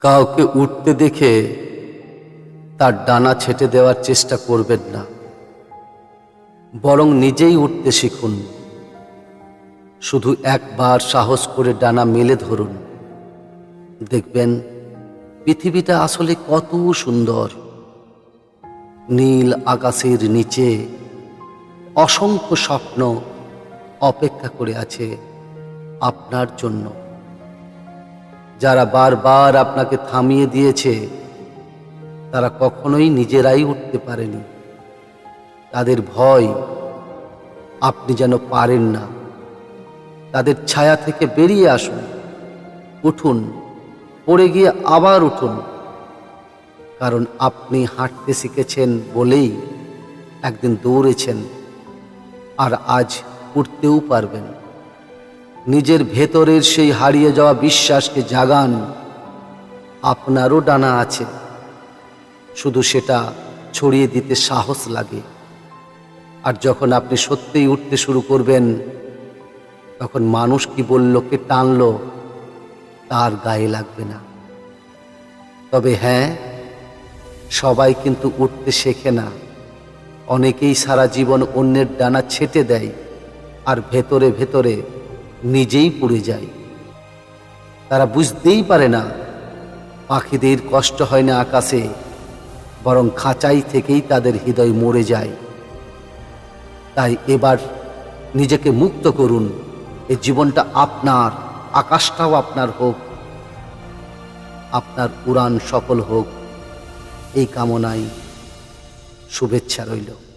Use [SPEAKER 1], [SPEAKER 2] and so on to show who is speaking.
[SPEAKER 1] কাউকে উঠতে দেখে তার ডানা ছেটে দেওয়ার চেষ্টা করবেন না। বরং নিজেই উঠতে শিখুন। শুধু একবার সাহস করে ডানা মেলে ধরুন। দেখবেন পৃথিবীটা আসলে কত সুন্দর। নীল আকাশের নিচে অসংখ্য স্বপ্ন অপেক্ষা করে আছে আপনার জন্য। যারা বারবার আপনাকে থামিয়ে দিয়েছে, তারা কখনোই নিজেরাই উঠতে পারেনি। তাদের ভয় আপনি যেন পারেন না। তাদের ছায়া থেকে বেরিয়ে আসুন, উঠুন, পড়ে গিয়ে আবার উঠুন। কারণ আপনি হাঁটতে শিখেছেন বলেই একদিন দৌড়েছেন, আর আজ উঠতেও পারবেন। নিজের ভেতরের সেই হারিয়ে যাওয়া বিশ্বাসকে জাগান আপনারও ডানা আছে। শুধু সেটা ছড়িয়ে দিতে সাহস লাগে। আর যখন আপনি সত্যিই উঠতে শুরু করবেন, তখন মানুষ কি বলল, কে টানল, তার গায়ে লাগবে না। তবে হ্যাঁ সবাই কিন্তু উঠতে শেখে না। অনেকেই সারা জীবন অন্যের ডানা ছেটে দেয়, আর ভেতরে ভেতরে নিজেই পুড়ে যায়। তারা বুঝতেই পারে না, পাখিদের কষ্ট হয় না আকাশে, বরং খাঁচাই থেকেই তাদের হৃদয় মরে যায়। তাই এবার নিজেকে মুক্ত করুন, এ জীবনটা আপনার, আকাশটাও আপনার হোক, আপনার উড়ান সফল হোক। এই কামনায় শুভেচ্ছা রইল।